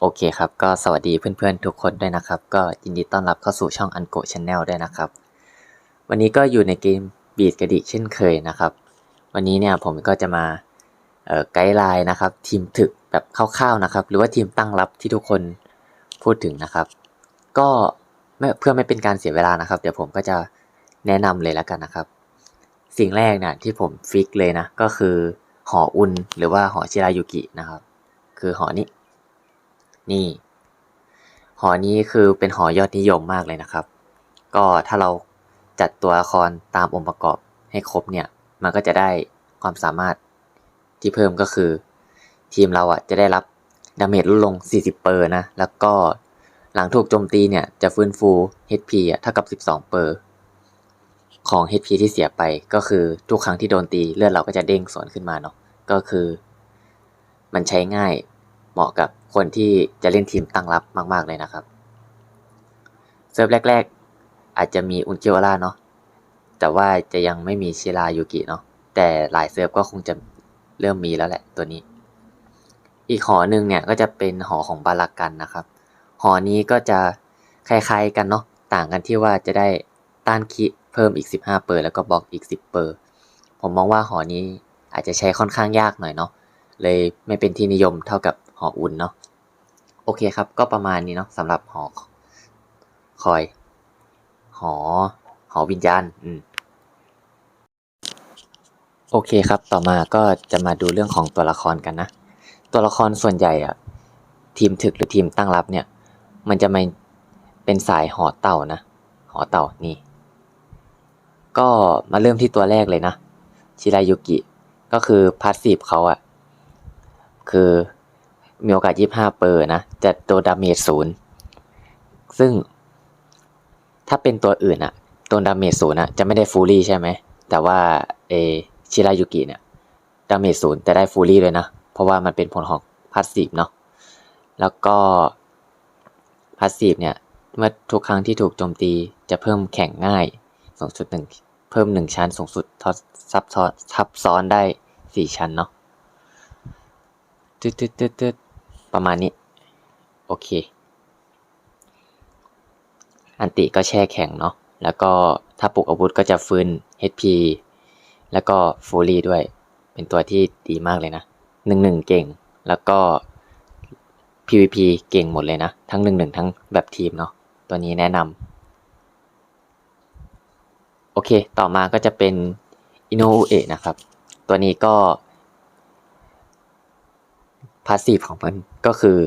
โอเคครับ ก็สวัสดีเพื่อนๆทุกคนด้วยนะครับ ก็ยินดีต้อนรับเข้าสู่ช่อง u n g o Channel ด้วยนะครับ วันนี้ก็อยู่ในเกมบีดกระดิเช่นเคยนะครับ วันนี้เนี่ยผมก็จะมาไกด์ไลน์นะครับ ทีมถึกแบบคร่าวๆนะครับ หรือว่าทีมตั้งรับที่ทุกคนพูดถึงนะครับ ก็เพื่อไม่เป็นการเสียเวลานะครับ เดี๋ยวผมก็จะแนะนำเลยแล้วกันนะครับ สิ่งแรกเนี่ยที่ผมฟิกเลยนะก็คือหออุนหรือว่าหอชิรายุกินะครับ คือหอนี้ นี่ หอนี้คือเป็นหอยอดนิยมมากเลยนะครับ ก็ถ้าเราจัดตัวละครตามองค์ประกอบให้ครบเนี่ย มันก็จะได้ความสามารถที่เพิ่มก็คือ ทีมเราอะจะได้รับดาเมจลดลง 40เปอร์นะ แล้วก็หลังถูกโจมตีเนี่ยจะฟื้นฟู HP อะเท่ากับ 12เปอร์ของ HP ที่เสียไปก็คือทุกครั้งที่โดนตีเลือดเราก็จะเด้งสวนขึ้นมาเนาะก็คือ มันใช้ง่าย เหมาะกับคนที่จะเล่นทีมตั้งรับมาก ๆ เลยนะครับ เซิร์ฟแรก ๆ อาจจะมีอุนเจิโอล่าเนาะแต่ว่าจะยังไม่มีชิรายูกิเนาะแต่หลายเซิร์ฟก็คงจะเริ่มมีแล้วแหละตัวนี้ อีกหอหนึ่งเนี่ยก็จะเป็นหอของบารากันนะครับ หอนี้ก็จะคล้ายๆกันเนาะต่างกันที่ว่าจะได้ต้านคิเพิ่มอีก 15เปอร์แล้วก็บล็อกอีก 10เปอร์ผมมองว่าหอนี้อาจจะใช้ค่อนข้างยากหน่อยเนาะเลยไม่เป็นที่นิยมเท่ากับ หออุ่นเนาะโอเคครับ ก็ประมาณนี้เนาะสำหรับหอคอย หอ หอวิญญาณอืมโอเคครับ ต่อมาก็จะมาดูเรื่องของตัวละครกันนะ ตัวละครส่วนใหญ่อะทีมถึกหรือทีมตั้งรับเนี่ย มันจะไม่เป็นสายหอเต่านะ หอเต่านี่ ก็มาเริ่มที่ตัวแรกเลยนะ ชิรายุกิ ก็คือพาสซีฟเขาอะคือ มีโอกาส 25 เปอร์นะจะโดนดาเมจศูนย์ซึ่งถ้าเป็นตัวอื่นอะโดนดาเมจศูนย์อะจะไม่ได้ฟูลี่ใช่ไหม แต่ว่าเอชิรายุกิเนี่ยดาเมจศูนย์แต่ได้ฟูลี่เลยนะ เพราะว่ามันเป็นผลของพาสซีฟเนาะแล้วก็พาสซีฟเนี่ยเมื่อทุกครั้งที่ถูกโจมตีจะเพิ่มแข่งง่ายสูงสุดหนึ่งเพิ่มหนึ่งชั้นสูงสุดทอซับซ้อนซับซ้อนได้สี่ชั้นเนาะตึ๊ดตึ๊ดตึ๊ดตึ๊ด ประมาณนี้ โอเค อันติก็แช่แข็งเนาะแล้วก็ถ้าปลุกอาวุธก็จะฟื้น HP แล้วก็ฟูลี่ด้วย เป็นตัวที่ดีมากเลยนะหนึ่งหนึ่งเก่ง แล้วก็ PVP เก่งหมดเลยนะ ทั้งหนึ่งหนึ่งทั้งแบบทีมเนาะตัวนี้แนะนำโอเค ต่อมาก็จะเป็นอินโนเอะนะครับ ตัวนี้ก็ พาสซีฟของมันก็คือ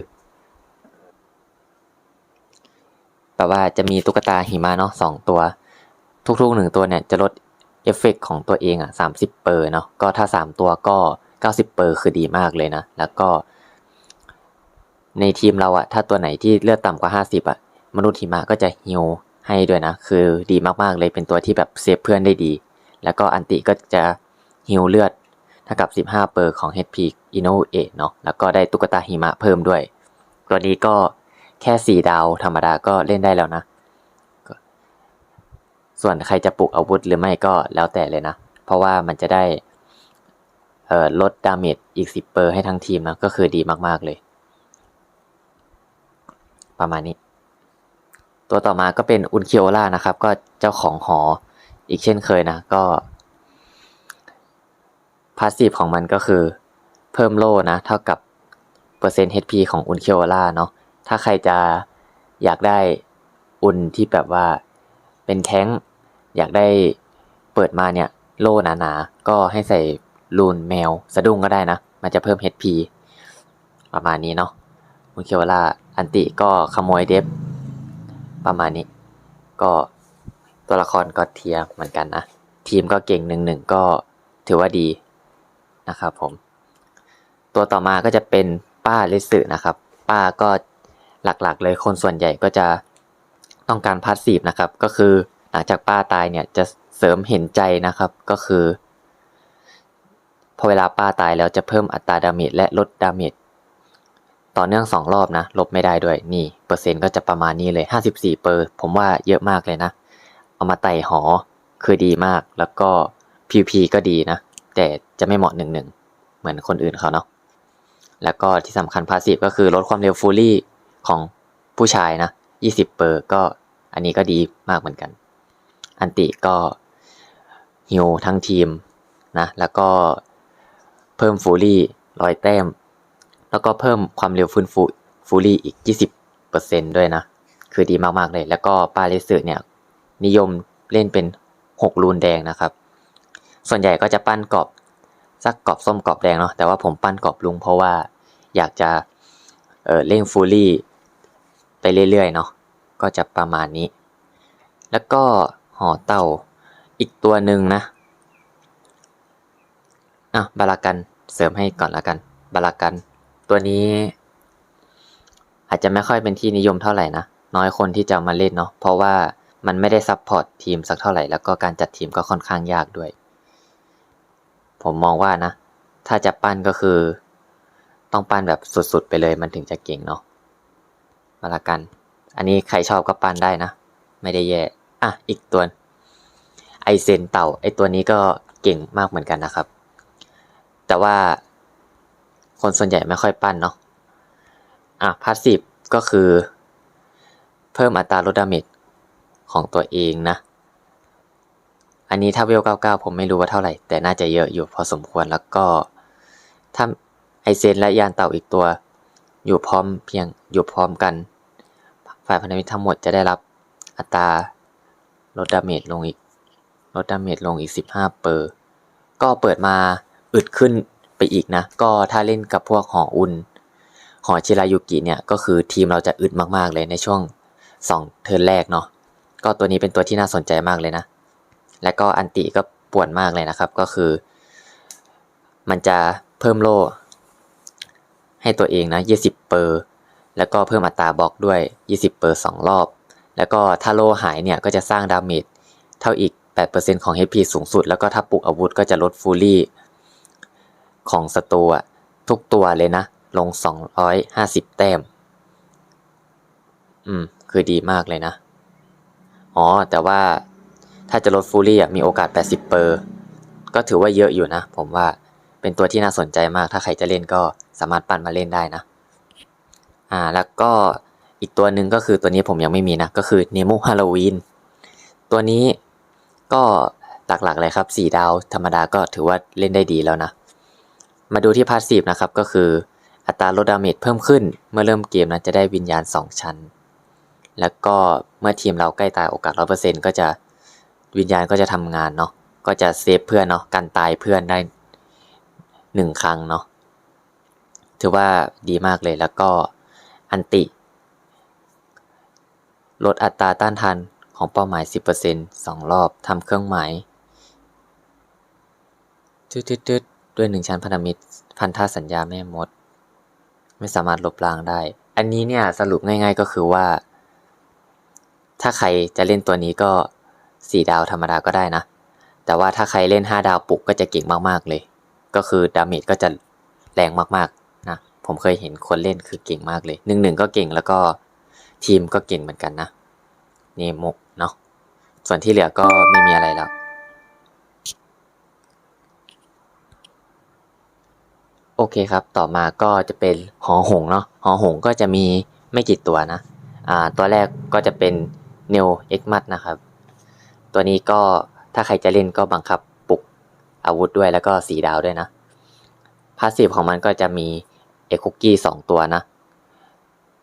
แปลว่าจะมีตุ๊กตาหิมะเนาะสองตัว ทุกๆหนึ่งตัวเนี่ยจะลดเอฟเฟกของตัวเองอะสามสิบเปอร์เนาะก็ถ้าสามตัวก็เก้าสิบเปอร์คือดีมากเลยนะ แล้วก็ ในทีมเราอะถ้าตัวไหนที่เลือดต่ำกว่าห้าสิบอะมนุษย์หิมะก็จะฮิวให้ด้วยนะ คือดีมากๆเลยเป็นตัวที่แบบเซฟเพื่อนได้ดี แล้วก็อันติก็จะฮิวเลือด ท่ากับ 15 เปอร์ของ HP i n o a เนาะแล้วก็ได้ตุ๊กตาหิมะเพิ่มด้วย ตัวนี้ก็แค่ 4 ดาวธรรมดาก็เล่นได้แล้วนะ ส่วนใครจะปลุกอาวุธหรือไม่ก็แล้วแต่เลยนะ เพราะว่ามันจะได้ลดดาเมจอีก 10 เปอร์ให้ทั้งทีมนะ ก็คือดีมากๆเลย ประมาณนี้ ตัวต่อมาก็เป็นอุนคิโอล่านะครับ ก็เจ้าของหออีกเช่นเคยนะ ก็ พาสซีฟของมันก็คือ เพิ่มโล่นะ เท่ากับเปอร์เซ็นต์ HP ของอุนคิโอล่าเนาะถ้าใครจะอยากได้อุนที่แบบว่าเป็นแท้งอยากได้เปิดมาเนี่ยโล่หนาๆ ก็ให้ใส่รูนแมวสะดุ้งก็ได้นะ มันจะเพิ่ม HP ประมาณนี้เนาะอุนคิโอล่าอันติก็ขโมยเดฟประมาณนี้ ก็ตัวละครก็เทียเหมือนกันนะ ทีมก็เก่งหนึ่งหนึ่งก็ถือว่าดี นะครับผม ตัวต่อมาก็จะเป็นป้าลิสึนะครับ ป้าก็หลักๆ เลยคนส่วนใหญ่ก็จะต้องการพาสซีฟนะครับ ก็คือหลังจากป้าตายเนี่ยจะเสริมเห็นใจนะครับ ก็คือพอเวลาป้าตายแล้วจะเพิ่มอัตราดาเมจและลดดาเมจต่อเนื่องสองรอบนะ ลบไม่ได้ด้วยนี่ เปอร์เซ็นต์ก็จะประมาณนี้เลย 54เปอร์ผมว่าเยอะมากเลยนะ เอามาไต่หอคือดีมากแล้วก็ PVP ก็ดีนะ แต่ จะไม่เหมาะหนึ่งหนึ่งเหมือนคนอื่นเขาเนาะแล้วก็ที่สำคัญพาสซีฟก็คือลดความเร็วฟูลี่ของผู้ชายนะ20เปอร์ก็อันนี้ก็ดีมากเหมือนกัน อันติก็ฮิวทั้งทีมนะแล้วก็เพิ่มฟูลี่ร้อยแต้ม แล้วก็เพิ่มความเร็วฟื้นฟูฟูลี่อีก 20%ด้วยนะ คือดีมากๆเลย แล้วก็ปาเลสึเนี่ย นิยมเล่นเป็น 6 รูนแดงนะครับ ส่วนใหญ่ก็จะปั้นกรอบ สักกรอบส้มกรอบแดงเนาะแต่ว่าผมปั้นกรอบลุงเพราะว่าอยากจะเออเร่งฟูลี่ไปเรื่อยๆเนาะก็จะประมาณนี้ แล้วก็ห่อเต่าอีกตัวหนึ่งนะอะบารากันเสริมให้ก่อนละกัน บารากัน ตัวนี้ อาจจะไม่ค่อยเป็นที่นิยมเท่าไหร่นะ น้อยคนที่จะมาเล่นเนาะเพราะว่ามันไม่ได้ซับพอร์ตทีมสักเท่าไหร่ แล้วก็การจัดทีมก็ค่อนข้างยากด้วย ผมมองว่านะ ถ้าจะปั้นก็คือ ต้องปั้นแบบสุดๆไปเลยมันถึงจะเก่งเนาะบารากัน อันนี้ใครชอบก็ปั้นได้นะ ไม่ได้แย่ อะ อีกตัว ไอเซนเต่า ไอตัวนี้ก็เก่งมากเหมือนกันนะครับ แต่ว่าคนส่วนใหญ่ไม่ค่อยปั้นเนาะ อะพาสซีฟก็คือ เพิ่มอัตราลดดาเมจของตัวเองนะ อันนี้ถ้าเวล99 ผมไม่รู้ว่าเท่าไหร่ แต่น่าจะเยอะอยู่พอสมควรแล้วก็ถ้าไอเซนและยานเต่าอีกตัว อยู่พร้อมเพียงอยู่พร้อมกัน ฝ่ายพันธมิตรทั้งหมดจะได้รับอัตราลดดาเมจลงอีกลดดาเมจลงอีก 15 เปอร์ ก็เปิดมาอึดขึ้นไปอีกนะ ก็ถ้าเล่นกับพวกหออุ่นหอชิรายุกิเนี่ยก็คือทีมเราจะอึดมากๆเลยในช่วง 2 เทิร์นแรกเนาะก็ตัวนี้เป็นตัวที่น่าสนใจมากเลยนะ และก็อันติก็ป่วนมากเลยนะครับก็คือ มันจะเพิ่มโล่ ให้ตัวเองนะ20เปอร์แล้วก็เพิ่มอัตราบล็อกด้วย 20เปอร์สองรอบ แล้วก็ถ้าโล่หายเนี่ยก็จะสร้างดาเมจเท่าอีก 8%ของ HP สูงสุด แล้วก็ถ้าปลุกอาวุธก็จะลดฟูลี่ของศัตรูทุกตัวเลยนะ ลง 250 แต้ม อืม คือดีมากเลยนะ อ๋อ แต่ว่า ถ้าจะลดฟูลี่มีโอกาส 80เปอร์ก็ถือว่าเยอะอยู่นะ ผมว่าเป็นตัวที่น่าสนใจมาก ถ้าใครจะเล่นก็สามารถปั่นมาเล่นได้นะ อ่า แล้วก็อีกตัวหนึ่งก็คือตัวนี้ผมยังไม่มีนะ ก็คือเนโมฮาโลวีนตัวนี้ก็หลักๆเลยครับ 4 ดาวธรรมดาก็ถือว่าเล่นได้ดีแล้วนะ มาดูที่พาสซีฟนะครับก็คืออัตราลดดาเมจเพิ่มขึ้น เมื่อเริ่มเกมนะจะได้วิญญาณ 2 ชั้น แล้วก็เมื่อทีมเราใกล้ตายโอกาส 100%ก็จะ วิญญาณก็จะทำงานเนาะก็จะเซฟเพื่อนเนาะกันตายเพื่อนได้หนึ่งครั้งเนาะถือว่าดีมากเลยแล้วก็อันติ ลดอัตราต้านทานของเป้าหมาย 10% 2 รอบทำเครื่องหมายตืดๆๆด้วยหนึ่งชั้นพันธมิตรพันธสัญญาแม่มด ไม่สามารถลบล้างได้ อันนี้เนี่ยสรุปง่ายๆก็คือว่า ถ้าใครจะเล่นตัวนี้ก็ 4 ดาวธรรมดาก็ได้นะ แต่ว่าถ้าใครเล่น 5 ดาวปลุกก็จะเก่งมากๆเลย ก็คือดาเมจก็จะแรงมากๆนะ ผมเคยเห็นคนเล่นคือเก่งมากเลยหนึ่งหนึ่งก็เก่งแล้วก็ทีมก็เก่งเหมือนกันนะ นี่มุกเนาะ ส่วนที่เหลือก็ไม่มีอะไรแล้วโอเคครับ ต่อมาก็จะเป็นหอหงเนาะ หอหงก็จะมีไม่กี่ตัวนะ อ่า ตัวแรกก็จะเป็นเนวเอ็กมัดนะครับ ตัวนี้ก็ถ้าใครจะเล่นก็บังคับปลุกอาวุธด้วยแล้วก็สีดาวด้วยนะพาสซีฟของมันก็จะมีเอคุกกี้สองตัวนะ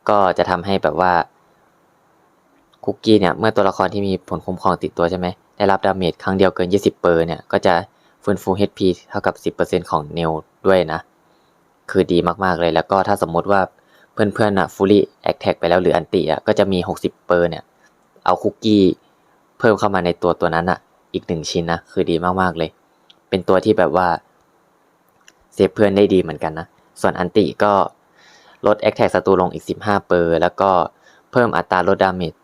ก็จะทำให้แบบว่าคุกกี้เนี่ยเมื่อตัวละครที่มีผลคุ้มครองติดตัวใช่ไหมได้รับดาเมจครั้งเดียวเกิน 20เปอร์เนี่ยก็จะฟื้นฟู HP เท่ากับ 10%ของเนลด้วยนะ คือดีมากๆเลยแล้วก็ถ้าสมมติว่าเพื่อนๆอะฟูลี่แอคแท็กไปแล้วหรืออันติอะก็จะมี 60เปอร์เนี่ยเอาคุกกี้ เพิ่มเข้ามาในตัวตัวนั้นอะอีกหนึ่งชิ้นนะคือดีมากๆเลย เป็นตัวที่แบบว่าเซฟเพื่อนได้ดีเหมือนกันนะ ส่วนอันติก็ลดแอคแท็กศัตรูลงอีก 15 เปอร์ แล้วก็เพิ่มอัตราลดดาเมจ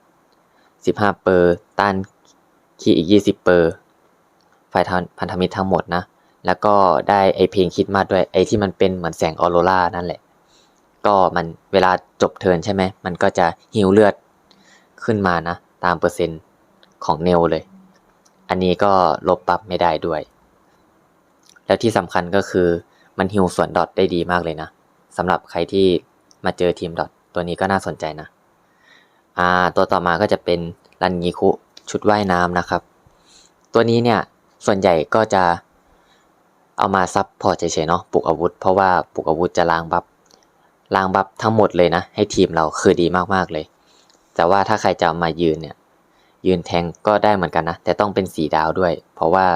15 เปอร์ ต้านคีย์อีก 20 เปอร์ ฝ่ายพันธมิตรทั้งหมดนะ แล้วก็ได้ไอเพลงคิดมาด้วย ไอที่มันเป็นเหมือนแสงออโรรานั่นแหละ ก็มันเวลาจบเทิร์นใช่ไหม มันก็จะฮิวเลือดขึ้นมานะ ตามเปอร์เซ็นต์ ของเนลเลย อันนี้ก็ลบปั๊บไม่ได้ด้วย แล้วที่สำคัญก็คือมันฮิวส่วนดอทได้ดีมากเลยนะสำหรับใครที่มาเจอทีมดอทตัวนี้ก็น่าสนใจนะ อ่า ตัวต่อมาก็จะเป็นรันงีคุชุดว่ายน้ำนะครับ ตัวนี้เนี่ยส่วนใหญ่ก็จะเอามาซับพอร์ตเฉยๆเนาะปลุกอาวุธ เพราะว่าปลุกอาวุธจะล้างบัฟล้างบัฟทั้งหมดเลยนะ ให้ทีมเราคือดีมากๆเลย แต่ว่าถ้าใครจะมายืนเนี่ย ยืนแทงก็ได้เหมือนกันนะ แต่ต้องเป็นสีดาวด้วย เพราะว่า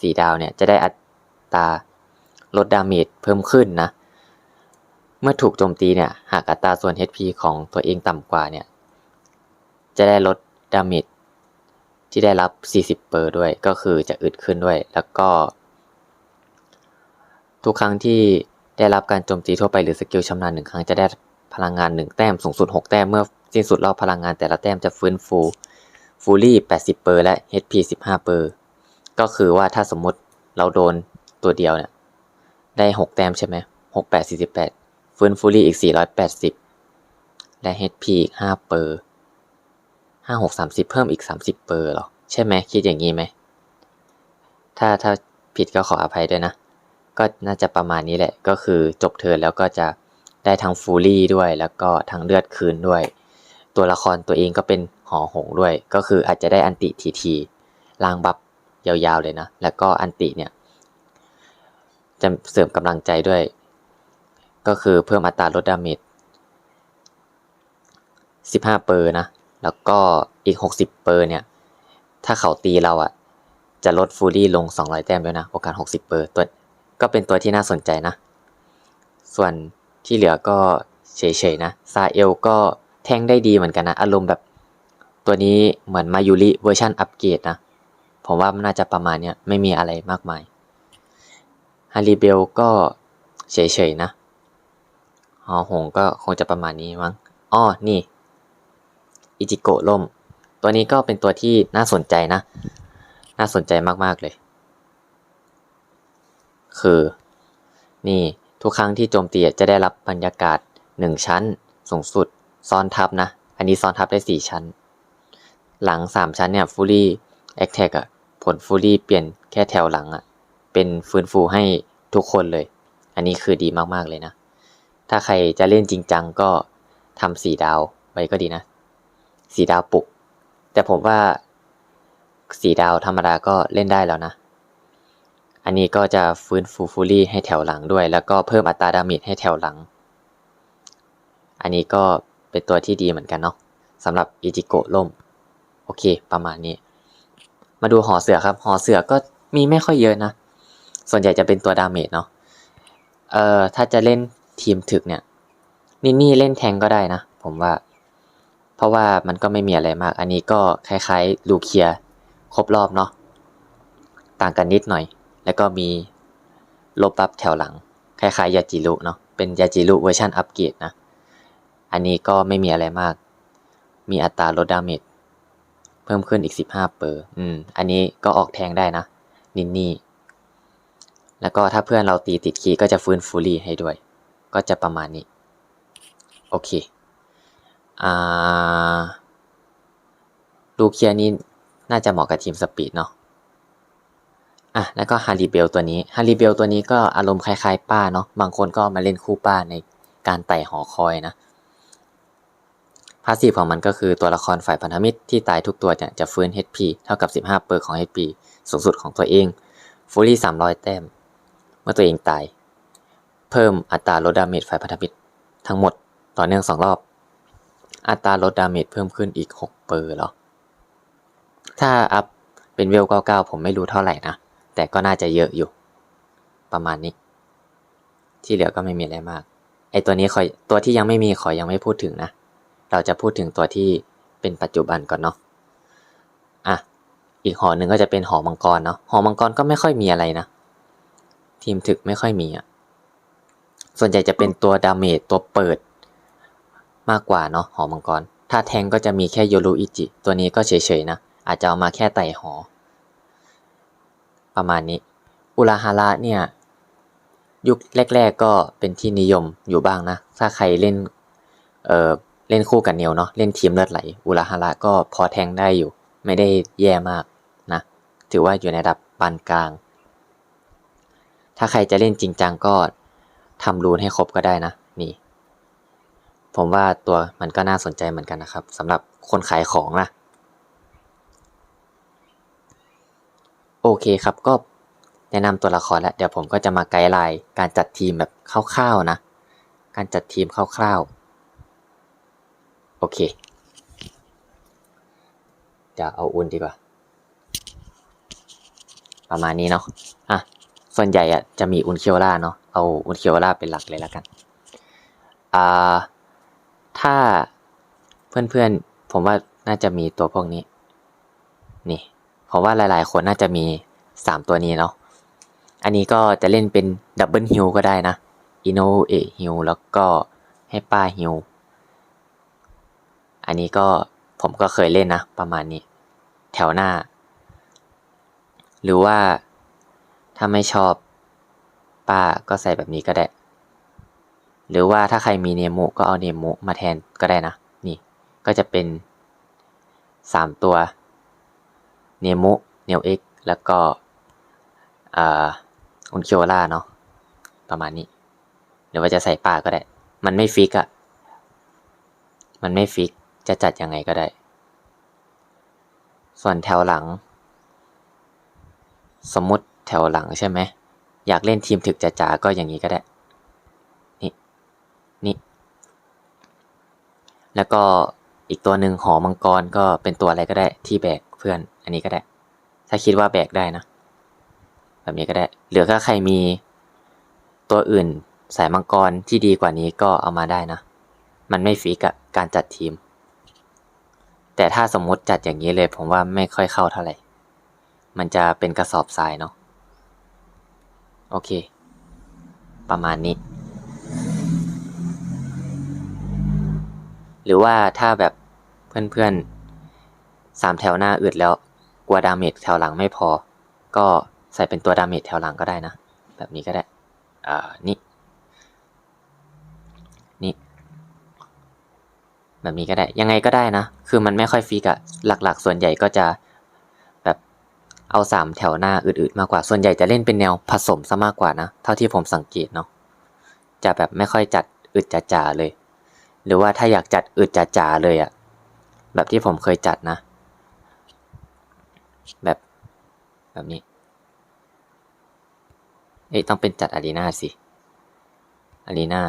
สีดาวเนี่ยจะได้อัตราลดดาเมจเพิ่มขึ้นนะ เมื่อถูกโจมตีเนี่ยหากอัตราส่วน HP ของตัวเองต่ำกว่าเนี่ยจะได้ลดดาเมจที่ได้รับ 40เปอร์ด้วย ก็คือจะอึดขึ้นด้วย แล้วก็ ทุกครั้งที่ได้รับการโจมตีทั่วไปหรือสกิลชำนาญหนึ่งครั้งจะได้พลังงาน 1 แต้มสูงสุด 6 แต้มเมื่อสิ้นสุดรอบพลังงานแต่ละแต้มจะฟื้นฟู ฟูลี่80เปอร์และ HP 15เปอร์ก็คือว่าถ้าสมมติเราโดนตัวเดียวเนี่ยได้ 6 แต้มใช่ไหม6 8 48ฟื้นฟูลี่อีก480และ HP อีก5เปอร์ห้าหกสามสิบเพิ่มอีกสามสิบเปอร์หรอ ใช่ไหมคิดอย่างนี้ไหม ถ้าถ้าผิดก็ขออภัยด้วยนะ ก็น่าจะประมาณนี้แหละ ก็คือจบเทิร์นแล้วก็จะได้ทั้งฟูลี่ด้วย แล้วก็ทั้งเลือดคืนด้วย ตัวละครตัวเองก็เป็น หอหงด้วย ก็คืออาจจะได้อันติทีทีล้างบัฟยาวๆเลยนะ แล้วก็อันติเนี่ย จะเสริมกำลังใจด้วย ก็คือเพิ่มอัตราลดดาเมจ15 เปอร์นะ แล้วก็อีก 60 เปอร์เนี่ย ถ้าเขาตีเราอะ่ะ จะลดฟูลี่ลง 200 แต้มด้วยนะโอกาส 60 เปอร์ตัวก็เป็นตัวที่น่าสนใจนะ ส่วนที่เหลือก็เฉยๆนะ ซาเอลก็แทงได้ดีเหมือนกันนะ อารมณ์แบบ ตัวนี้เหมือนมายูริเวอร์ชันอัปเกรดนะ ผมว่ามันน่าจะประมาณเนี้ยไม่มีอะไรมากมายฮาริเบลก็เฉยๆนะฮอหงก็คงจะประมาณนี้มั้งอ้อนี่อิจิโกะล่ม ตัวนี้ก็เป็นตัวที่น่าสนใจนะ น่าสนใจมากๆเลย คือ นี่ทุกครั้งที่โจมตีจะได้รับบรรยากาศ 1 ชั้นสูงสุด ซ้อนทับนะ อันนี้ซ้อนทับได้ 4 ชั้น หลัง3ชั้นเนี่ยฟูลี่แอคแท็กอะผลฟูลี่เปลี่ยนแค่แถวหลังอะเป็นฟื้นฟูให้ทุกคนเลย อันนี้คือดีมากๆเลยนะ ถ้าใครจะเล่นจริงจังก็ทำสี่ดาวไว้ก็ดีนะสีดาวปลุก แต่ผมว่าสีดาวธรรมดาก็เล่นได้แล้วนะ อันนี้ก็จะฟื้นฟูฟูลี่ให้แถวหลังด้วย แล้วก็เพิ่มอัตราดาเมจให้แถวหลัง อันนี้ก็เป็นตัวที่ดีเหมือนกันเนาะสำหรับอิจิโกะล่ม โอเค ประมาณนี้ มาดูหอเสือครับ หอเสือก็มีไม่ค่อยเยอะนะ ส่วนใหญ่จะเป็นตัวดาเมจเนาะ เอ่อ ถ้าจะเล่นทีมถึกเนี่ย นี่นี่เล่นแทงก็ได้นะ ผมว่า เพราะว่ามันก็ไม่มีอะไรมาก อันนี้ก็คล้ายๆลูเคียครบรอบเนาะ ต่างกันนิดหน่อย แล้วก็มีลบบัฟแถวหลัง คล้ายๆยาจิรุเนาะ เป็นยาจิรุเวอร์ชันอัปเกรดนะ อันนี้ก็ไม่มีอะไรมาก มีอัตราลดดาเมจ พิ่มขึ้นอีก 15เปอร์อืม อันนี้ก็ออกแทงได้นะ นินนี่ แล้วก็ถ้าเพื่อนเราตีติดคีย์ก็จะฟื้นฟูลี่ให้ด้วย ก็จะประมาณนี้ โอเค อ่า ลูเคียนี้น่าจะเหมาะกับทีมสปีดเนาะ อะ แล้วก็ฮาริเบลตัวนี้ ฮาริเบลตัวนี้ก็อารมณ์คล้ายๆ ป้าเนาะ บางคนก็มาเล่นคู่ป้าในการไต่หอคอยนะ พาสซีฟของมันก็คือตัวละครฝ่ายพันธมิตรที่ตายทุกตัวเนี่ยจะฟื้น HP เท่ากับ 15เปอร์ของ HP สูงสุดของตัวเองฟูลี่300 แต้ม เมื่อตัวเองตาย เพิ่มอัตราลดดาเมจฝ่ายพันธมิตรทั้งหมดต่อเนื่องสองรอบ อัตราลดดาเมจเพิ่มขึ้นอีก6เปอร์เหรอ ถ้าอัพเป็นเวล99 ผมไม่รู้เท่าไหร่นะ แต่ก็น่าจะเยอะอยู่ ประมาณนี้ ที่เหลือก็ไม่มีอะไรมากไอตัวนี้ขอตัวที่ยังไม่มีขอยังไม่พูดถึงนะ เราจะพูดถึงตัวที่เป็นปัจจุบันก่อนเนาะอะอีกหอหนึ่งก็จะเป็นหอมังกรเนาะหอมังกรก็ไม่ค่อยมีอะไรนะ ทีมถึกไม่ค่อยมีอะส่วนใหญ่จะเป็นตัวดาเมจตัวเปิดมากกว่าเนาะหอมังกร ถ้าแทงก็จะมีแค่โยรุอิจิ ตัวนี้ก็เฉยๆนะ อาจจะเอามาแค่ไต่หอ ประมาณนี้ อุราฮาระเนี่ย ยุคแรก ๆก็เป็นที่นิยมอยู่บ้างนะ ถ้าใครเล่นเอ่อ เล่นคู่กับเนียวเนาะเล่นทีมเลือดไหลอุราฮาระก็พอแทงได้อยู่ ไม่ได้แย่มากนะ ถือว่าอยู่ในระดับปานกลาง ถ้าใครจะเล่นจริงจังก็ทำรูนให้ครบก็ได้นะนี่ ผมว่าตัวมันก็น่าสนใจเหมือนกันนะครับสำหรับคนขายของนะโอเคครับก็แนะนำตัวละครแล้ว เดี๋ยวผมก็จะมาไกด์ไลน์การจัดทีมแบบคร่าวๆนะ การจัดทีมคร่าวๆ โอเคเดี๋ยวเอาอุ่นดีกว่า ประมาณนี้เนาะอะส่วนใหญ่อะจะมีอุ่นเคียวล่าเนาะเอาอุ่นเคียวล่าเป็นหลักเลยแล้วกันอ่าถ้าเพื่อนๆ ผมว่าน่าจะมีตัวพวกนี้ นี่ผมว่าหลายๆ คนน่าจะมีสามตัวนี้เนาะ อันนี้ก็จะเล่นเป็นดับเบิลฮิลก็ได้นะอินโนเอฮิลแล้วก็ให้ป้าฮิล อันนี้ก็ผมก็เคยเล่นนะ ประมาณนี้ แถวหน้า หรือว่าถ้าไม่ชอบป้าก็ใส่แบบนี้ก็ได้ หรือว่าถ้าใครมีเนมุก็เอาเนมุมาแทนก็ได้นะ นี่ก็จะเป็นสามตัวเนมุเนลเอ็กแล้วก็อุนเคียวล่าเนาะประมาณนี้ หรือว่าจะใส่ป้าก็ได้ มันไม่ฟิกอะมันไม่ฟิก จะจัดยังไงก็ได้ ส่วนแถวหลัง สมมติแถวหลังใช่ไหม อยากเล่นทีมถึกจ๋าๆก็อย่างนี้ก็ได้ นี่นี่ แล้วก็อีกตัวหนึ่งหอมังกรก็เป็นตัวอะไรก็ได้ที่แบกเพื่อนอันนี้ก็ได้ ถ้าคิดว่าแบกได้นะ แบบนี้ก็ได้ เหรือถ้าใครมีตัวอื่นสายมังกรที่ดีกว่านี้ก็เอามาได้นะ มันไม่ฟิกอะการจัดทีม แต่ถ้าสมมติจัดอย่างนี้เลย ผมว่าไม่ค่อยเข้าเท่าไหร่ มันจะเป็นกระสอบทรายเนาะ โอเค ประมาณนี้ หรือว่าถ้าแบบเพื่อนๆสามแถวหน้าอึดแล้ว กลัวดาเมจแถวหลังไม่พอ ก็ใส่เป็นตัวดาเมจแถวหลังก็ได้นะ แบบนี้ก็ได้ อ่า นี่ แบบนี้ก็ได้ ยังไงก็ได้นะ คือมันไม่ค่อยฟิกอะหลักๆ ส่วนใหญ่ก็จะแบบเอาสามแถวหน้าอืดๆมากกว่า ส่วนใหญ่จะเล่นเป็นแนวผสมซะมากกว่านะ เท่าที่ผมสังเกตเนาะ จะแบบไม่ค่อยจัดอึดจ๋าๆเลย หรือว่าถ้าอยากจัดอึดจ๋าๆเลยอะแบบที่ผมเคยจัดนะ แบบแบบนี้ เอ้ยต้องเป็นจัดอารีนาสิอารีนา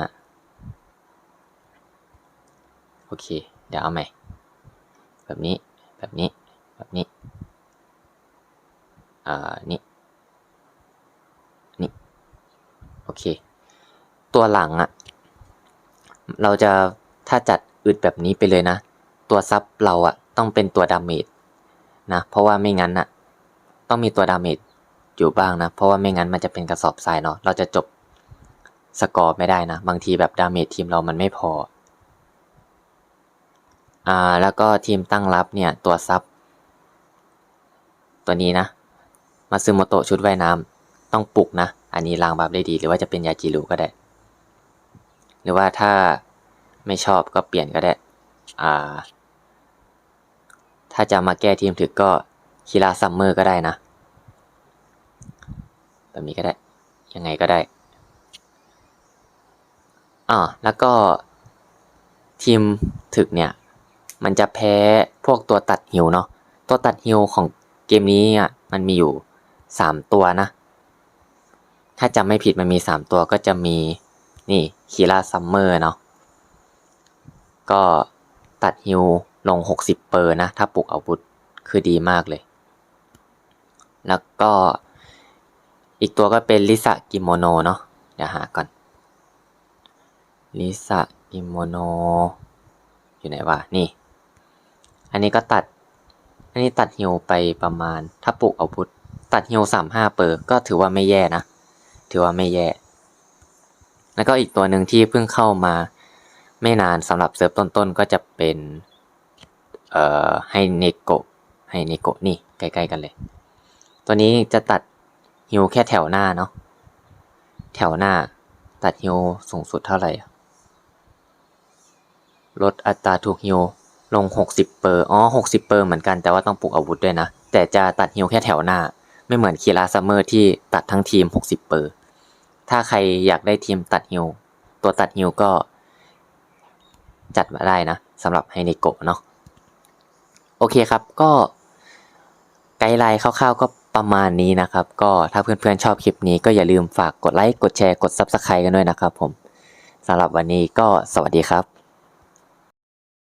โอเค เดี๋ยวเอาใหม่ แบบนี้ แบบนี้ แบบนี้ อ่า นี่ นี่ โอเค ตัวหลังอะเราจะถ้าจัดอึดแบบนี้ไปเลยนะ ตัวซับเราอะต้องเป็นตัวดาเมจนะ เพราะว่าไม่งั้นอะต้องมีตัวดาเมจอยู่บ้างนะ เพราะว่าไม่งั้นมันจะเป็นกระสอบทรายเนาะ เราจะจบสกอร์ไม่ได้นะ บางทีแบบดาเมจทีมเรามันไม่พอ อ่าแล้วก็ทีมตั้งรับเนี่ย ตัวซับ ตัวนี้นะ มาซึโมโตะชุดว่ายน้ำต้องปลุกนะ อันนี้ล้างบัฟได้ดี หรือว่าจะเป็นยาจิรุก็ได้ หรือว่าถ้าไม่ชอบก็เปลี่ยนก็ได้อ่าถ้าจะมาแก้ทีมถึกก็คีราซัมเมอร์ก็ได้นะ แบบนี้ก็ได้ ยังไงก็ได้อ่าแล้วก็ทีมถึกเนี่ย มันจะแพ้พวกตัวตัดฮิวเนาะตัวตัดฮิวของเกมนี้อะมันมีอยู่สามตัวนะ ถ้าจำไม่ผิดมันมีสามตัวก็จะมีนี่คีราซัมเมอร์เนาะก็ตัดฮิวลง 60 เปอร์นะ ถ้าปลุกอาวุธคือดีมากเลย แล้วก็อีกตัวก็เป็นลิซากิโมโนเนาะเดี๋ยวหาก่อนลิซากิโมโนอยู่ไหนวะนี่ อันนี้ก็ตัด อันนี้ตัดฮิวไปประมาณ ถ้าปลุกอาวุธ ตัดฮิวสามห้าเปอร์ก็ถือว่าไม่แย่นะ ถือว่าไม่แย่ แล้วก็อีกตัวหนึ่งที่เพิ่งเข้ามาไม่นานสำหรับเซิร์ฟต้นๆก็จะเป็น เอ่อให้เนโกะให้เนโกะนี่ใกล้ๆกันเลย ตัวนี้จะตัดฮิวแค่แถวหน้าเนาะ แถวหน้าตัดฮิวสูงสุดเท่าไหร่ลดอัตราถูกฮิว ลง 60 เปอร์อ๋อ60 เปอร์เหมือนกันแต่ว่าต้องปลุกอาวุธด้วยนะ แต่จะตัดฮิวแค่แถวหน้า ไม่เหมือนคีราซัมเมอร์ที่ตัดทั้งทีม 60 เปอร์ ถ้าใครอยากได้ทีมตัดฮิวตัวตัดฮิวก็ จัดมาได้นะสำหรับไฮเนโกะเนาะโอเคครับก็ไกด์ไลน์คร่าวๆก็ประมาณนี้นะครับ ก็ถ้าเพื่อนๆชอบคลิปนี้ก็อย่าลืมฝากกดไลค์กดแชร์กด Subscribe กันด้วยนะครับผมสำหรับวันนี้ก็สวัสดีครับ